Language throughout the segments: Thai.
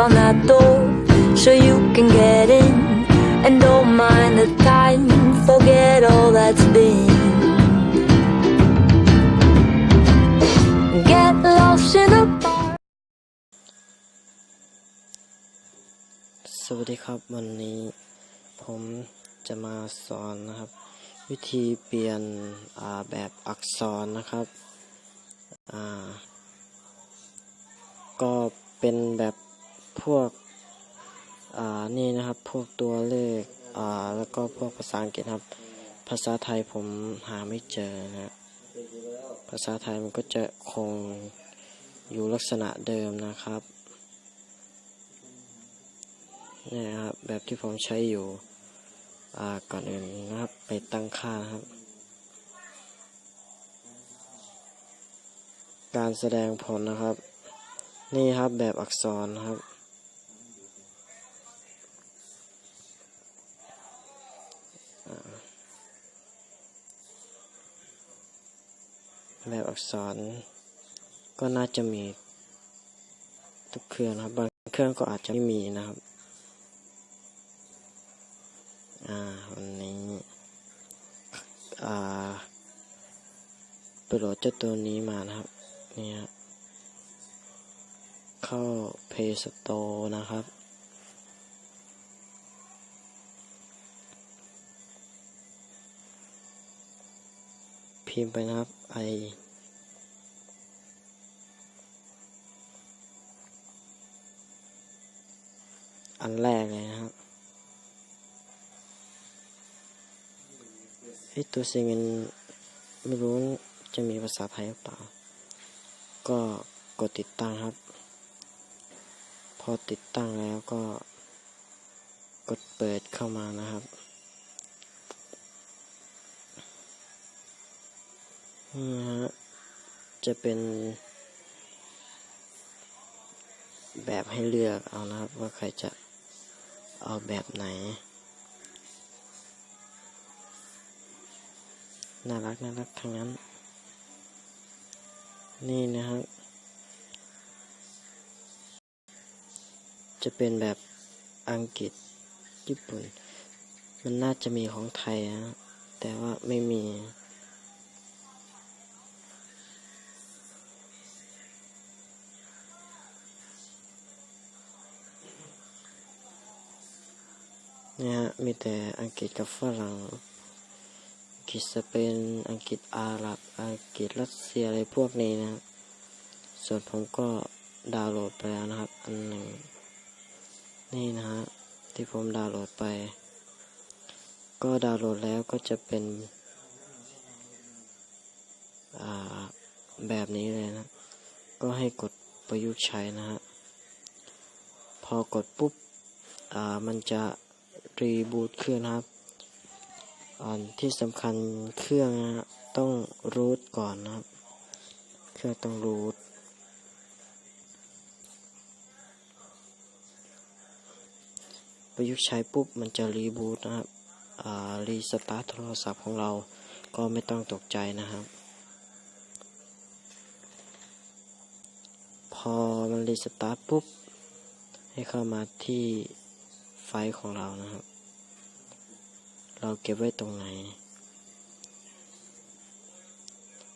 on that door so you can get in. And don't mind the time, forget all that's been. Get lost in a bar. สวัสดีครับวันนี้ ผมจะมาสอนนะครับ วิธีเปลี่ยนแบบอักษรนะครับก็เป็นแบบ พวกอ่านี่นะครับ พวกตัวเลขอ่าแล้วก็พวกภาษาอังกฤษครับ ภาษาไทยผมหาไม่เจอนะฮะภาษาไทยมันก็จะคงอยู่ลักษณะเดิมนะครับนี่ครับ แบบที่ผมใช้อยู่อ่าก่อนอื่นนะครับ ไปตั้งค่านะครับ การแสดงผลนะครับ นี่ครับแบบอักษรครับ แบบอักษร ก็น่าจะมีทุกเครื่องนะครับ บางเครื่องก็อาจจะไม่มีนะครับ อ่า วันนี้ อ่าไปโหลดเจ้าตัวนี้มานะครับ เนี่ยเข้า Play Store นะครับพิมพ์ไปนะครับ i อันแรกเลยนะครับไอตัวซีเงินไม่รู้จะมีภาษาไทยหรือเปล่า ก็กดติดตั้งครับ พอติดตั้งแล้วก็กดเปิดเข้ามานะครับ นี่ฮะจะเป็น แบบให้เลือกเอานะครับว่าใครจะเอาแบบไหน น่ารักน่ารักทั้งนั้น นี่นะครับจะเป็นแบบอังกฤษญี่ปุ่น มันน่าจะมีของไทยนะแต่ว่าไม่มี เนี่ยฮะมีแต่อังกฤษกับฝรั่ง อังกฤษสเปน อังกฤษอาหรับ อังกฤษรัสเซียอะไรพวกนี้นะ ส่วนผมก็ดาวน์โหลดไปแล้วนะครับ อันหนึ่ง นี่นะฮะ ที่ผมดาวน์โหลดไป ก็ดาวน์โหลดแล้วก็จะเป็น อ่า แบบนี้เลยนะ ก็ให้กดประยุกต์ใช้นะฮะ พอกดปุ๊บ อ่า มันจะ รีบูตเครื่องครับอันที่สำคัญเครื่องนะฮะต้องรูทก่อนนะครับ เครื่องต้องรูทประยุกต์ใช้ปุ๊บมันจะรีบูตนะครับอ่ารีสตาร์ทโทรศัพท์ของเราก็ไม่ต้องตกใจนะครับ พอมันรีสตาร์ทปุ๊บ ให้เข้ามาที่ไฟล์ของเรานะครับ เราเก็บไว้ตรงไหน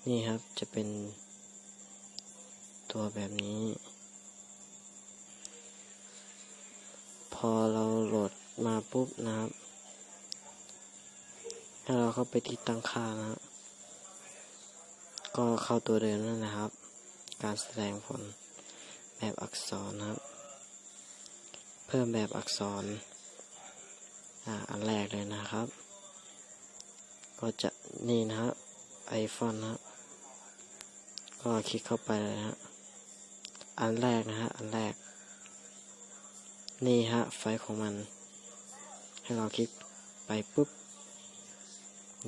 นี่ครับจะเป็นตัวแบบนี้ พอเราโหลดมาปุ๊บนะครับให้เราเข้าไปที่ตั้งค่านะครับก็เข้าตัวเดิมนั่นนะครับ การแสดงผลแบบอักษรนะครับ เพิ่มแบบอักษร อันแรกเลยนะครับ ก็จะนี่นะครับไอฟอนนะครับก็คลิกเข้าไปเลยฮะอันแรกนะฮะอันแรก นี่ฮะไฟของมัน ให้เราคลิกไปปุ๊บ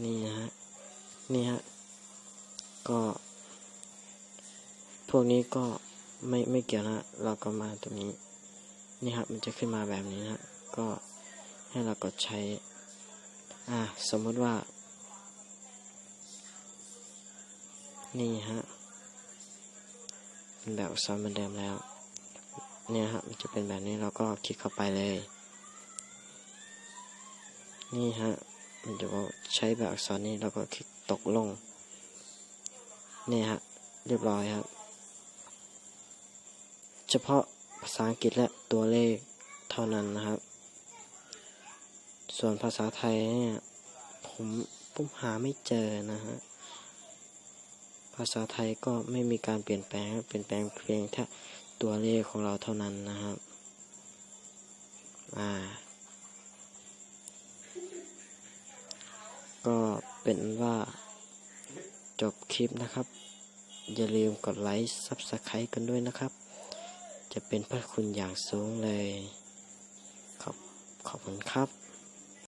นี่นะฮะนี่ฮะก็ พวกนี้ก็ไม่ไม่เกี่ยวนะ เราก็มาตรงนี้ นี่ครับมันจะขึ้นมาแบบนี้นะก็ ให้เรากดใช้ อ่าสมมติว่า นี่ฮะเป็นแบบซ้ำเหมือนเดิมแล้ว เนี่ยฮะมันจะเป็นแบบนี้เราก็คลิกเข้าไปเลย นี่ฮะมันจะบอกใช้แบบอักษรนี้เราก็คลิกตกลง เนี่ยฮะเรียบร้อยครับ เฉพาะภาษาอังกฤษและตัวเลขเท่านั้นนะครับ ส่วนภาษาไทยเนี่ยผมผมหาไม่เจอนะฮะ ภาษาไทยก็ไม่มีการเปลี่ยนแปลง เปลี่ยนแปลงเพียงแค่ตัวเลขของเราเท่านั้นนะครับ อ่า ก็เป็นว่าจบคลิปนะครับ อย่าลืมกดไลค์ซับสไครต์กันด้วยนะครับ จะเป็นพระคุณอย่างสูงเลย ขอบขอบคุณครับ